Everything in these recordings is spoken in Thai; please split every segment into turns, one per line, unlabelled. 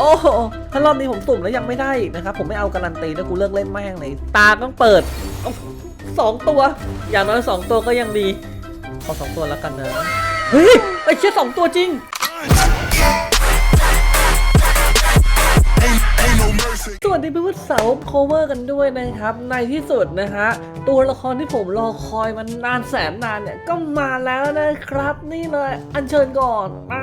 โอ้โหถ้ารอบนี้ผมสุ่มแล้วยังไม่ได้อีกนะครับ ผมไม่เอาการันตีแล้วกูเลิกเล่นแม่งเลย ตาต้องเปิดอสองตัว อย่างน้อยสองตัวก็ยังดี ขอสองตัวแล้วกันนะ เฮ้ย ไอ้เชี่ยสองตัวจริง สวัสดีเพื่อนๆสาโคเวอร์กันด้วยนะครับ ในที่สุดนะฮะ ตัวละครที่ผมรอคอยมันนานแสนนานเนี่ย ก็มาแล้วนะครับ นี่เลย อัญเชิญก่อนมา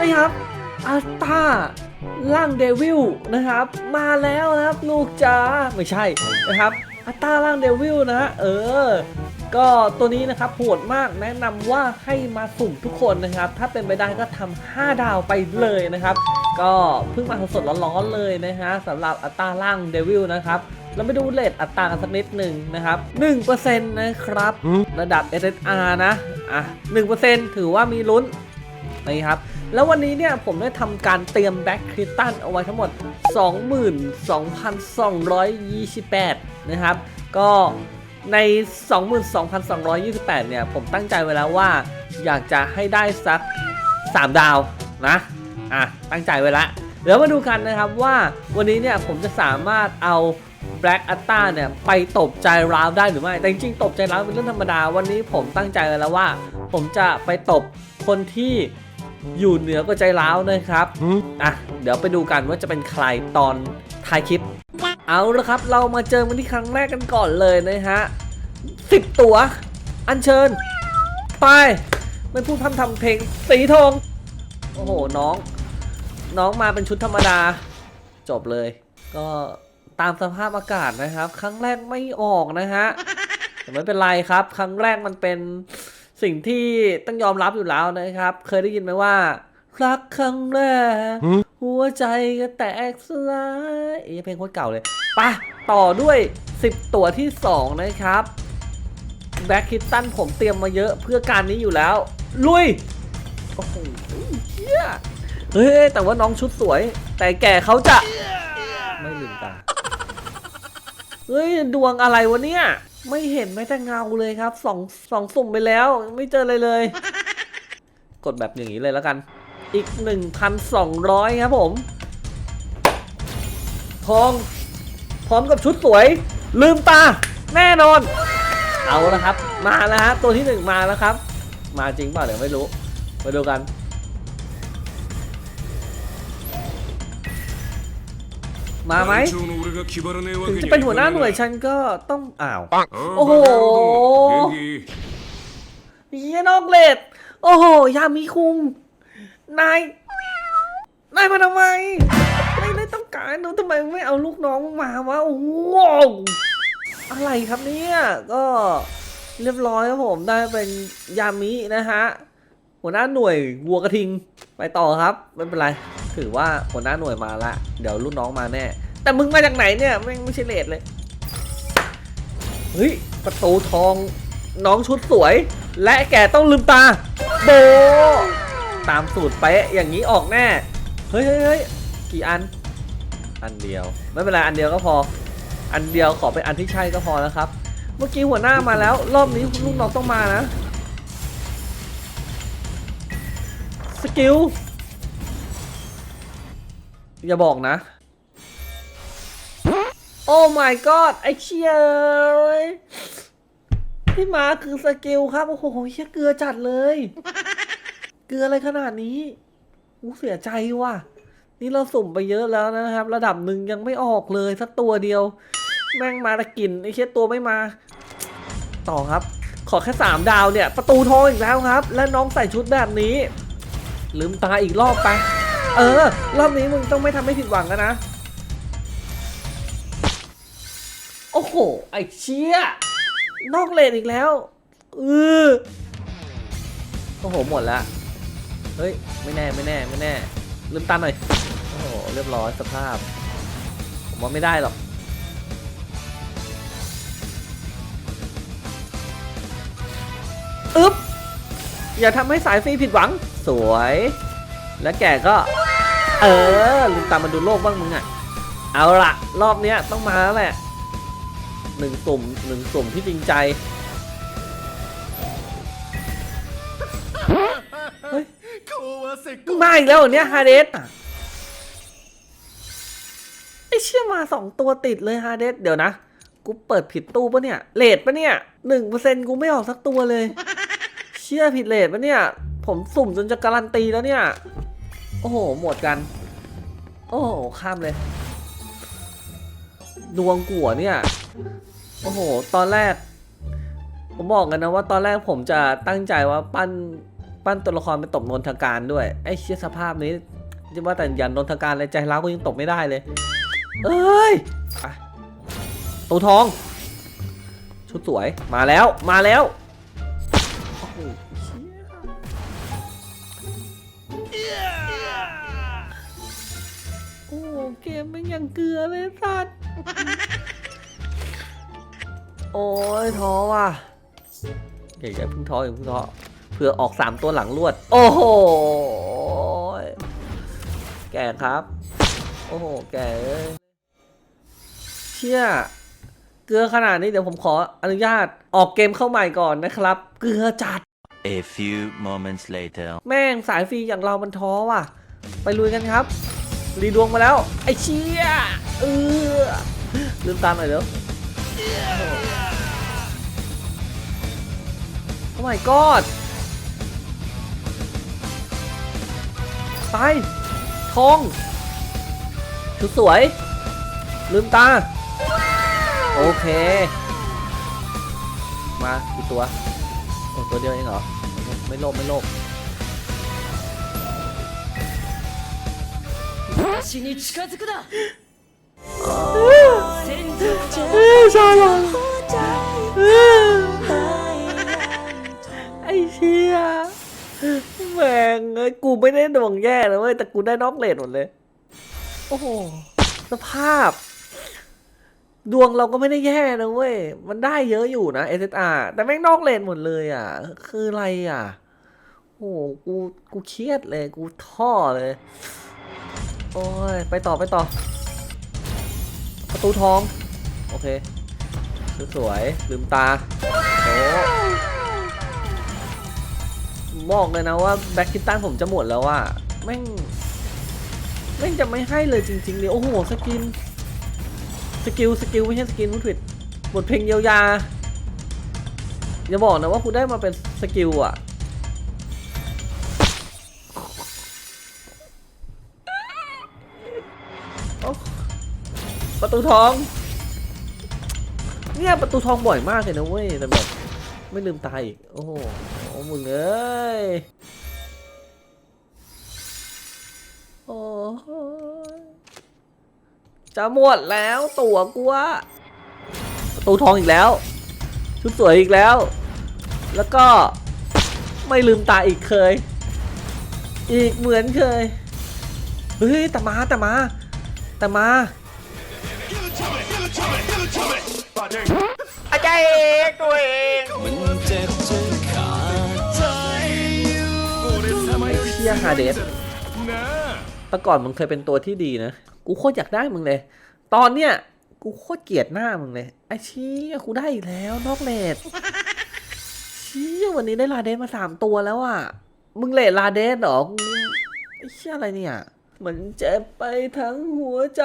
นะครับ อัลตาร่างเดวิลนะครับ มาแล้วนะครับลูกจ้าไม่ใช่นะครับอัลตาร่างเดวิลนะ เออ ก็ตัวนี้นะครับโหดมากแนะนำว่าให้มาสุ่มทุกคนนะครับ ถ้าเป็นไปได้ก็ทำ5ดาวไปเลยนะครับ ก็เพิ่งมาสดๆร้อนๆเลยนะฮะสำหรับอัตราล่างเดวิลนะครับเราไปดูเลทอัตรากันสักนิดหนึ่งนะครับ1%นะครับ ระดับ SSR นะ อะ1%ถือว่ามีลุ้นนะครับ แล้ววันนี้เนี่ยผมได้ทำการเตรียมแบ็คคริสตัลเอาไว้ทั้งหมด 22,228 นะครับ ก็ใน 22,228 เนี่ย ผมตั้งใจไว้แล้วว่าอยากจะให้ได้สัก 3 ดาวนะ อะ ตั้งใจไว้ละเดี๋ยวมาดูกันนะครับว่าวันนี้เนี่ยผมจะสามารถเอา Black a t t a เนี่ยไปตบใจราวได้หรือไม่ แต่จริงๆ ตบใจราวเป็นเรื่องธรรมดา วันนี้ผมตั้งใจไว้แล้วว่า ผมจะไปตบคนที่ อยู่เหนือกว่าใจร้าวนะครับอะเดี๋ยวไปดูกันว่าจะเป็นใครตอนท้ายคลิป เอาละครับ เรามาเจอกันที่ครั้งแรกกันก่อนเลยนะฮะสิบตัว อัญเชิญ ไป ไม่พูดพร่ำทำเพลงสีทอง โอ้โห น้อง น้องมาเป็นชุดธรรมดา จบเลย ก็ตามสภาพอากาศนะครับ ครั้งแรกไม่ออกนะฮะแต่ไม่เป็นไรครับ ครั้งแรกมันเป็น สิ่งที่ต้องยอมรับอยู่แล้วนะครับ เคยได้ยินไหมว่า รักครั้งแรก หัวใจก็แตกสลายเอ้ยเพลงโคตรเก่าเลยไปะต่อด้วย 10 ตัวที่ 2 นะครับแบ็คคิตตันผมเตรียมมาเยอะเพื่อการนี้อยู่แล้ว ลุย โอ้โหเฮียเฮ้ย แต่ว่าน้องชุดสวย แต่แก่เขาจะ ไม่ลืมตา เฮ้ย ดวงอะไรวะเนี่ย ไม่เห็นแม้แต่เงาเลยครับสองสองสุ่มไปแล้ว ไม่เจอเลยเลย กดแบบอย่างนี้เลยแล้วกัน อีก 1,200 ครับผม ทอง พร้อมกับชุดสวย ลืมตา แน่นอน เอาละครับ มาแล้วฮะตัวที่หนึ่งมาแล้วครับ มาจริงเปล่าเดี๋ยวไม่รู้ มาดูกัน มาไหมถึงจะเป็นหัวหน้าหน่วยฉันก็ต้องอ้าวโอ้โหนี่นอกเลดโอ้โหยามีคุงนายนายมาทำไมไม่ได้ต้องการนูทำไมไม่เอาลูกน้องมาวะโอ้โหอะไรครับเนี่ยก็เรียบร้อยครับผมได้เป็นยามินะฮะหัวหน้าหน่วยวัวกระทิงไปต่อครับ ไม่เป็นไร ถือว่าหัวหน้าหน่วยมาละ เดี๋ยวลูกน้องมาแน่ แต่มึงมาจากไหนเนี่ยไม่ไม่ใช่เลดเลย เฮ้ย ประตูทองน้องชุดสวย และแกต้องลืมตา โบ ตามสูตรไปอย่างนี้ออกแน่ เฮ้ยเฮ้ยเฮ้ยกี่อัน อันเดียว ไม่เป็นไรอันเดียวก็พอ อันเดียวขอเป็นอันที่ใช่ก็พอแล้วครับ เมื่อกี้หัวหน้ามาแล้ว รอบนี้ลูกน้องต้องมานะ สกิล อย่าบอกนะ โอ้ my god ไอเชียเอ้ยที่มาคือสกิลครับ โอ้โหเฮียเกลือจัดเลย เกลืออะไรขนาดนี้อู้เสียใจว่ะ นี่เราสุ่มไปเยอะแล้วนะครับ ระดับหนึ่งยังไม่ออกเลยสักตัวเดียว แม่งมาตะกินไอเชี่ยตัวไม่มา ต่อครับ ขอแค่สามดาวเนี่ย ประตูทองอีกแล้วครับ และน้องใส่ชุดแบบนี้ ลืมตาอีกรอบไป เออ รอบนี้มึงต้องไม่ทำให้ผิดหวังกันนะ โอ้โห ไอเชี่ยนอกเลนอีกแล้วเออโอ้โห หมดละ เฮ้ย ไม่แน่ ไม่แน่ ไม่แน่ ลืมตาหน่อย โอ้โห เรียบร้อยสภาพ ผมว่าไม่ได้หรอก อึ๊บ อย่าทำให้สายฟรีผิดหวัง สวย และแกก็ เออลืมตามมาดูโลกบ้างมึงอะ เอาละรอบเนี้ยต้องมาแล้วแหละหนึ่งสุ่มหนึ่งสุ่มที่จริงใจ เฮ้ยมึาอีกแล้วเนี่ยฮาเดสไอเชื่อมาสองตัวติดเลยฮาเดสเดี๋ยวนะ กูเปิดผิดตู้ปะเนี่ยเลทปะเนี่ยหนึ่งเปอร์เซ็นต์กูไม่ออกสักตัวเลย เชื่อผิดเลทปะเนี่ย ผมสุ่มจนจะการันตีแล้วเนี่ย โอ้โห หมดกัน โอ้โห ข้ามเลย ดวงกัวเนี่ย โอ้โห ตอนแรก ผมบอกกันนะว่าตอนแรกผมจะตั้งใจว่าปั้น ปั้นตัวละครไปตบนนทการด้วย ไอ้เชี่ยสภาพนี้จะว่าแต่ยันนนทการเลยใจร้าวก็ยังตบไม่ได้เลย เอ้ยอะตูทอง ชุดสวย มาแล้ว มาแล้ว เกมเป็นอย่างเกลือเลยสัตว์ โอ้ยท้อว่ะอย่าอย่าเพิ่งท้ออย่าเพิ่งท้อเผื่อออกสามตัวหลังรวด โอ้โหแก่ครับ โอ้โหแก่เอ้ยเชี่ยเกลือขนาดนี้เดี๋ยวผมขออนุญาตออกเกมเข้าใหม่ก่อนนะครับ เกลือจัด
A few moments later.
แม่งสายฟรีอย่างเรามันท้อว่ะ ไปลุยกันครับ รีดวงมาแล้ว ไอ้เชี่ยเออลืมตามหน่อยเดี๋ยวโอ้ my god ไปทองชุดสวย ลืมตา โอเค มากี่ตัว โอ้ ตัวเดียวเองเหรอ ไม่โลภไม่โลภ
私に近づくな戦場
เอ้ยชาลอนไอ้เชี่ยแม่งเอ้ยกูไม่ได้ดวงแย่นะเว้ย แต่กูได้นอกเลนหมดเลย โอ้โห สภาพ ดวงเราก็ไม่ได้แย่นะเว้ย มันได้เยอะอยู่นะ SSR แต่แม่งนอกเลนหมดเลยอ่ะ คืออะไรอ่ะ โอ้โห กู กูเครียดเลย กูท่อเลย โอ้ย ไปต่อไปต่อ ประตูทอง โอเค สวยๆลืมตา โอ้บอกเลยนะว่าแบ็กคิตตันผมจะหมดแล้วอะแม่ง แม่งจะไม่ให้เลยจริงๆเลยโอ้โห สกิน สกิล สกิล ไม่ใช่สกินพูดผิดบทเพลงเยียวยา อย่าบอกนะว่าคุณได้มาเป็นสกิลอะ ตูทอง เนี่ยประตูทองบ่อยมากเลยนะเว้ยแต่แบบไม่ลืมตายอีกโอ้โหโอ้มึงเอ้ยโอ้โหจะหมดแล้วตัวกูอะประตูทองอีกแล้ว ชุดสวยอีกแล้ว แล้วก็ไม่ลืมตาอีกเคย อีกเหมือนเคย เฮ้ยแต่มาแต่มาแต่มา อาจารย์เอกตัวเองเชียฮาเดส
なあ
แต่ก่อนมึงเคยเป็นตัวที่ดีนะ กูโคตรอยากได้มึงเลย ตอนเนี้ยกูโคตรเกลียดหน้ามึงเลยไอ้เชี่ยกูได้อีกแล้วนอกเลดเชี่ยวันนี้ได้ลาเดสมาสามตัวแล้วอะ มึงเลดลาเดสเหรอกูไอ้เชี่ยอะไรเนี่ย มันเจ็บไปทั้งหัวใจ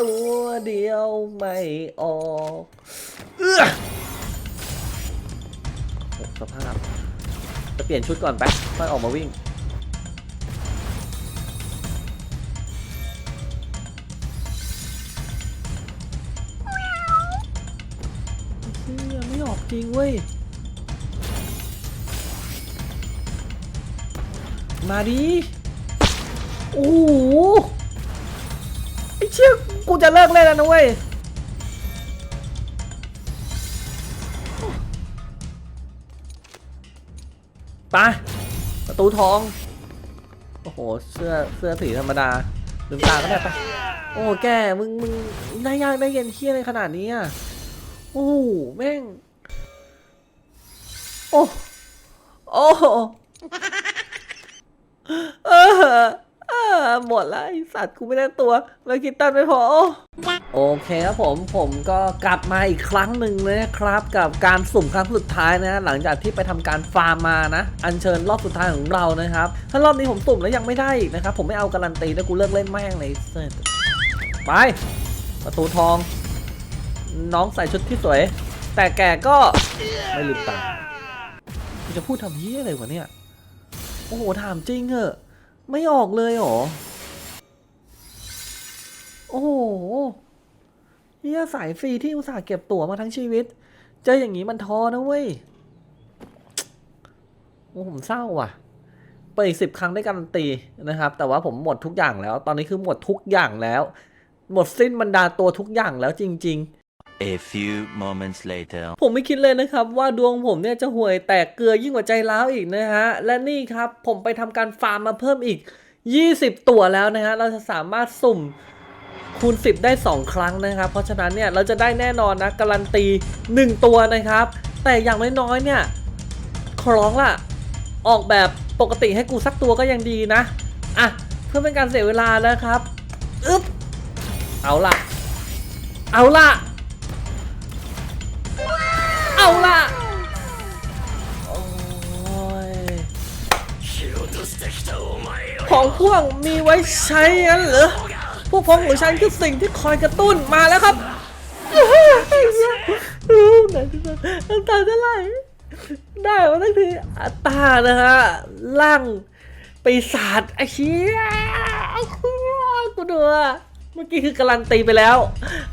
ตัวเดียวไม่ออกเอื้อโอ้สภาพ จะเปลี่ยนชุดก่อนไปค่อยออกมาวิ่งเชี่ยไม่ออกจริงเว้ย มาดิ โอ้โหไอ้เชี่ยกูจะเลิกเล่นแล้วนะเว้ยไปประตูทอง โอ้โห เสื้อ เสื้อสีธรรมดา ลืมตาก็ได้ปะโอ้ แก มึง มึงได้ยากได้เย็นเที่ยอะไรขนาดนี้อะ โอ้โหแม่ง โอ้ โอ้เออ หมดแล้วไอสัตว์กูไม่ได้ตัวแล้วคิดตันไม่พอ โอเคครับผมผมก็กลับมาอีกครั้งหนึ่งนะครับ กับการสุ่มครั้งสุดท้ายนะ หลังจากที่ไปทำการฟาร์มมานะ อัญเชิญรอบสุดท้ายของเรานะครับ ถ้ารอบนี้ผมสุ่มแล้วยังไม่ได้อีกนะครับ ผมไม่เอาการันตีแล้วกูเลิกเล่นแม่งเลยไป ประตูทอง น้องใส่ชุดที่สวย แต่แกก็ไม่ลืมตาจะพูดทำเยี่ยอะไรวะเนี่ย โอ้โหถามจริงเหอะ ไม่ออกเลยหรอ โอ้โหเฮียสายฟรีที่อุตส่าห์เก็บตั๋วมาทั้งชีวิต เจออย่างนี้มันท้อนะเว้ย โอ้ผมเศร้าว่ะเปิดอีกสิบครั้งได้การันตีนะครับ แต่ว่าผมหมดทุกอย่างแล้ว ตอนนี้คือหมดทุกอย่างแล้ว หมดสิ้นบรรดาตัวทุกอย่างแล้วจริง ๆ
A few moments later.
ผมไม่คิดเลยนะครับ ว่าดวงผมเนี่ยจะห่วยแตกเกลือยิ่งกว่าใจร้าวอีกนะฮะ และนี่ครับผมไปทำการฟาร์มมาเพิ่มอีก 20 ตัวแล้วนะฮะ เราจะสามารถสุ่มคูณ 10 ได้ 2 ครั้งนะครับ เพราะฉะนั้นเนี่ยเราจะได้แน่นอนนะการันตี 1 ตัวนะครับ แต่อย่างน้อยๆเนี่ยขอร้องล่ะ ออกแบบปกติให้กูสักตัวก็ยังดีนะ อะ เพื่อเป็นการเสียเวลานะครับ อึ๊บ เอาล่ะ เอาล่ะาล่ะของพวกมีไว้ใช้งั้นเหรอ พวกพ้องของฉันคือสิ่งที่คอยกระตุ้นมาแล้วครับน้ำตาจะไหลได้มาตั้งทีอัตานะฮะร่างปีศาจไอ้เชี่ยกูดูอะเมื่อกี้คือการันตีไปแล้ว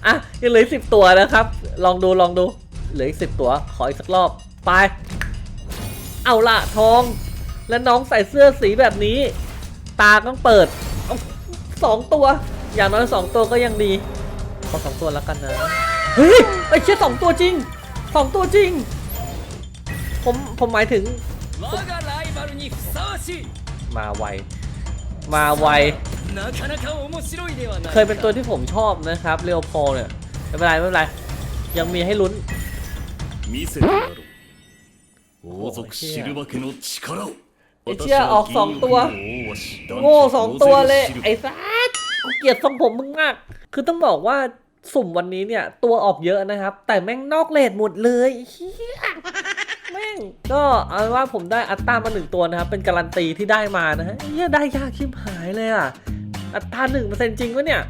อะ ยังเหลือสิบตัวนะครับ ลองดูลองดู เหลืออีกสิบตัว ขออีกสักรอบ ไป เอาละทอง และน้องใส่เสื้อสีแบบนี้ ตาต้องเปิดสองตัว อย่างน้อยสองตัวก็ยังดี ขอสองตัวแล้วกันนะ เฮ้ย ไอ้เชี่ยสองตัวจริงสองตัวจริง ผม ผมหมายถึง มาไว มาไว เคยเป็นตัวที่ผมชอบนะครับ เรียวพอเนี่ย ไม่เป็นไรไม่เป็นไร ยังมีให้ลุ้น
見せてやろう王族
おい
シルバ家の力を
ไอ้เชี่ยออกสองตัว
私は銀
โง่สองตัวเลย
大勢のシルバ
ไอ้สัสกูเกลียดทรงผมมึงมาก คือต้องบอกว่าสุ่มวันนี้เนี่ย ตัวออกเยอะนะครับ แต่แม่งนอกเลทหมดเลยเฮียแม่ง ก็เอาเป็นว่าผมได้อัตตามาหนึ่งตัวนะครับ เป็นการันตีที่ได้มานะฮะเฮียได้ยากชิบหายเลยอ่ะ อัตราหนึ่งเปอร์เซ็นต์จริงวะเนี่ย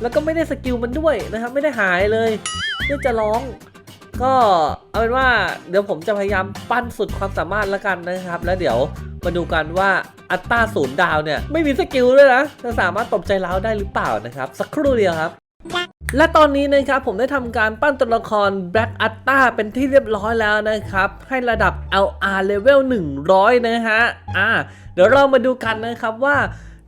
แล้วก็ไม่ได้สกิลมันด้วยนะครับ ไม่ได้หายเลยเพื่อจะร้อง ก็เอาเป็นว่าเดี๋ยวผมจะพยายามปั้นสุดความสามารถแล้วกันนะครับ แล้วเดี๋ยวมาดูกันว่าอัตราศูนย์ดาวเนี่ย ไม่มีสกิลด้วยนะจะสามารถตบใจร้าได้หรือเปล่านะครับ สักครู่เดียวครับและตอนนี้นะครับผมได้ทำการปั้นตัวละคร Black a t t a เป็นที่เรียบร้อยแล้วนะครับ ให้ระดับ LR Level 100 นะฮะอ่าเดี๋ยวเรามาดูกันนะครับว่า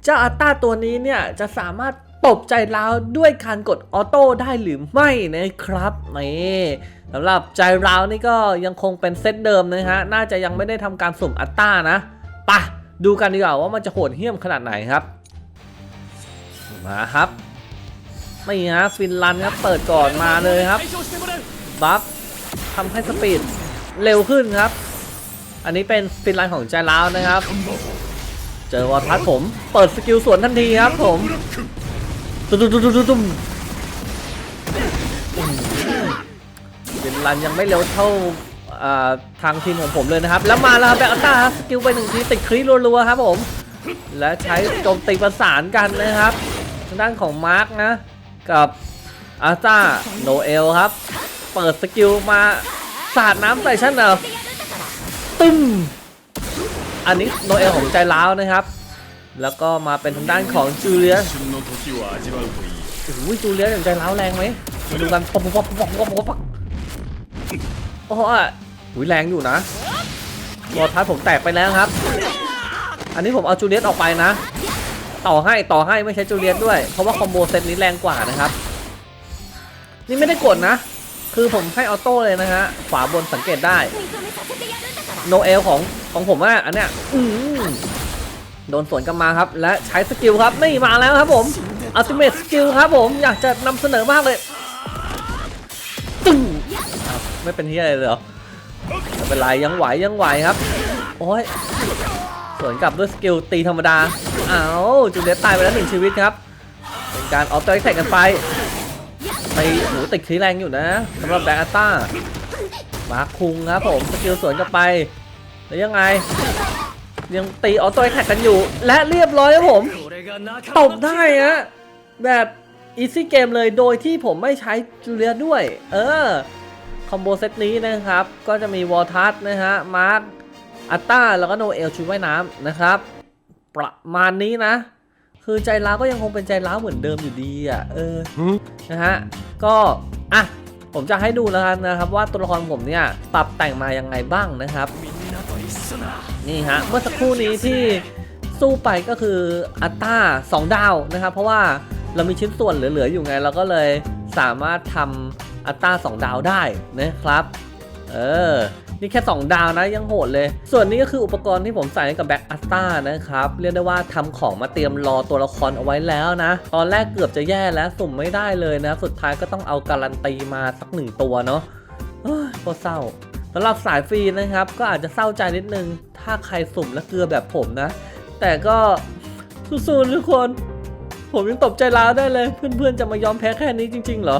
เจ้าอัตตาตัวนี้เนี่ย จะสามารถตบใจเร้าด้วยการกดออโต้ได้หรือไม่นะครับนี่ สำหรับใจราวนี่ก็ยังคงเป็นเซตเดิมนะฮะ น่าจะยังไม่ได้ทำการสุ่มอัตตานะปะดูกันดีกว่าว่ามันจะโหดเหี้ยมขนาดไหนครับ มาครับไม่ฮะฟินลันครับเปิดก่อนมาเลยครับบัฟทำให้สปีดเร็วขึ้นครับ อันนี้เป็นฟินลันของใจราวนะครับ เจอวอร์ทัดผมเปิดสกิลสวนทันทีครับผมตุ้มตุ้มตุ้มตุ้มันยังไม่เร็วเท่าทางทีมของผมเลยนะครับ แล้วมาแล้วแบลต้าสกิลไปหนึ่งทีติดคลิปรัวๆครับผม และใช้โจมตีประสานกันนะครับ ทางด้านของมาร์กนะ กับอาต้าโนเอลครับ เปิดสกิลมาสาดน้ำใส่ชั้นเออตึ้มอันนี้โนเอลของใจร้าวนะครับ แล้วก็มาเป็นทางด้านของจูเลียสโอ้ยจูเลียสอย่างใจร้าวแรงไหมดูกันปบปบปบปบปบ โอ้โหอะหุยแรงอยู่นะบอทัสผมแตกไปแล้วครับ อันนี้ผมเอาจูเลียสออกไปนะ ต่อให้ต่อให้ไม่ใช้จูเลียสด้วย เพราะว่าคอมโบเซตนี้แรงกว่านะครับ นี่ไม่ได้กดนะ คือผมให้ออโต้เลยนะฮะ ขวาบนสังเกตได้ โนเอลของของผมอะอันเนี้ยอืมโดนสวนกลับมาครับ และใช้สกิลครับ นี่มาแล้วครับผมอัลติเมทสกิลครับผม อยากจะนำเสนอมากเลย ไม่เป็นที่อะไรเลยเหรอเป็นไรยังไหวยังไหวครับ โอ้ยสวนกลับด้วยสกิลตีธรรมดาเอ้าจูเลียตายไปแล้วหนึ่งชีวิตครับ เป็นการออฟตัวแข่งกันไปไปโหติดคีแรงอยู่นะสำหรับแบงค์อัต้ามาคุงครับผมสกิลสวนกลับไปแล้วยังไง ยังตีออโต้แท็กกันอยู่ และเรียบร้อยครับผมตบได้ฮะแบบอีซี่เกมเลยโดยที่ผมไม่ใช้จูเลียด้วย เออ คอมโบเซตนี้นะครับ ก็จะมีวอลทัสนะฮะ มาร์คอัตตาแล้วก็โนเอลชุดว่ายน้ำนะครับ ประมาณนี้นะ คือใจร้าวก็ยังคงเป็นใจร้าวเหมือนเดิมอยู่ดีอะ เออ นะฮะ ก็ อะ ผมจะให้ดูแล้วกันนะครับว่าตัวละครผมเนี่ยปรับแต่งมายังไงบ้างนะครับ นี่ฮะ เมื่อสักครู่นี้ที่สู้ไปก็คืออัตตา2ดาวนะครับ เพราะว่าเรามีชิ้นส่วนเหลือๆอยู่ไงเราก็เลยสามารถทำ อัตตา2ดาวได้นะครับ เออ นี่แค่ 2 ดาวนะยังโหดเลย ส่วนนี้ก็คืออุปกรณ์ที่ผมใส่กับแบ็กอัตตานะครับ เรียกได้ว่าทำของมาเตรียมรอตัวละครเอาไว้แล้วนะ ตอนแรกเกือบจะแย่แล้วสุ่มไม่ได้เลยนะ สุดท้ายก็ต้องเอาการันตีมาสักหนึ่งตัวเนาะเอ้ยโคตรเศร้าสำหรับสายฟรีนะครับ ก็อาจจะเศร้าใจนิดนึง ถ้าใครสุ่มและเกลือแบบผมนะ แต่ก็สู้ๆทุกคน ผมยังตบใจร้าวได้เลย เพื่อนๆจะมายอมแพ้แค่นี้จริงๆเหรอ